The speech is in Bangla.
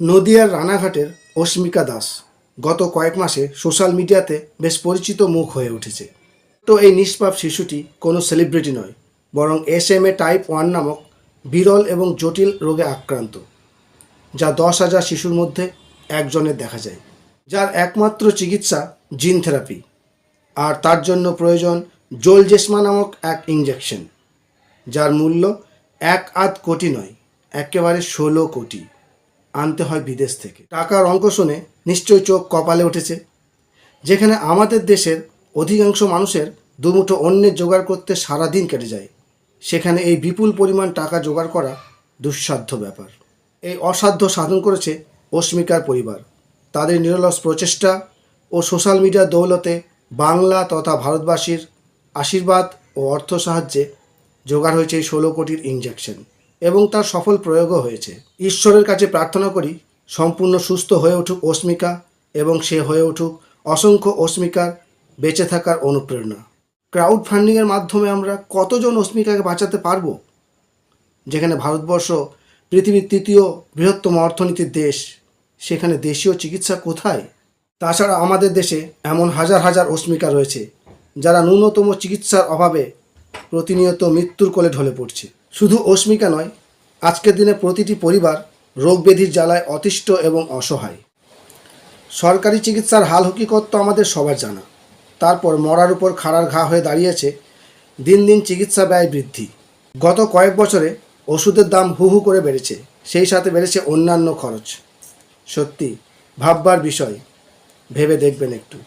নদিয়ার রানাঘাটের অস্মিকা দাস গত কয়েক মাসে সোশ্যাল মিডিয়াতে বেশ পরিচিত মুখ হয়ে উঠেছে। তো এই নিষ্পাপ শিশুটি কোনো সেলিব্রিটি নয়, বরং S M A type one নামক বিরল এবং জটিল রোগে আক্রান্ত, যা দশ হাজার শিশুর মধ্যে একজনের দেখা যায়, যার একমাত্র চিকিৎসা জিন থেরাপি, আর তার জন্য প্রয়োজন জোলজেসমা নামক এক ইঞ্জেকশন যার মূল্য এক আধ কোটি নয়, একেবারে ষোলো কোটি। আনতে হয় বিদেশ থেকে। টাকার অঙ্ক শুনে নিশ্চয় চোখ কপালে উঠেছে। যেখানে আমাদের দেশের অধিকাংশ মানুষের দুমুঠো অন্যের জোগাড় করতে সারা দিন কেটে যায়, সেখানে এই বিপুল পরিমাণ টাকা জোগাড় করা দুঃসাধ্য ব্যাপার। এই অসাধ্য সাধন করেছে অস্মিকার পরিবার। তাদের নিরলস প্রচেষ্টা ও সোশ্যাল মিডিয়ার দৌলতে বাংলা তথা ভারতবাসীর আশীর্বাদ ও অর্থ সাহায্যে জোগাড় হয়েছে এই ষোলো কোটির ইঞ্জেকশন এবং তার সফল প্রয়োগও হয়েছে। ঈশ্বরের কাছে প্রার্থনা করি, সম্পূর্ণ সুস্থ হয়ে উঠুক অস্মিকা এবং সে হয়ে উঠুক অসংখ্য অস্মিকার বেঁচে থাকার অনুপ্রেরণা। ক্রাউড ফান্ডিংয়ের মাধ্যমে আমরা কতজন অস্মিকাকে বাঁচাতে পারব? যেখানে ভারতবর্ষ পৃথিবীর তৃতীয় বৃহত্তম অর্থনীতির দেশ, সেখানে দেশীয় চিকিৎসা কোথায়? তাছাড়া আমাদের দেশে এমন হাজার হাজার অস্মিকা রয়েছে, যারা ন্যূনতম চিকিৎসার অভাবে প্রতিনিয়ত মৃত্যুর কোলে ঢলে পড়ছে। শুধু অস্মিকা নয়, আজকের দিনে প্রতিটি পরিবার রোগ ব্যাধির জ্বালায় অতিষ্ঠ এবং অসহায়। সরকারি চিকিৎসার হাল হকিকত তো আমাদের সবার জানা। তারপর মরার উপর খাড়ার ঘা হয়ে দাঁড়িয়েছে, দিন দিন চিকিৎসা ব্যয় বৃদ্ধি। গত কয়েক বছরে ওষুধের দাম হু হু করে বেড়েছে, সেই সাথে বেড়েছে অন্যান্য খরচ। সত্যি, ভাববার বিষয়, ভেবে দেখবেন একটু।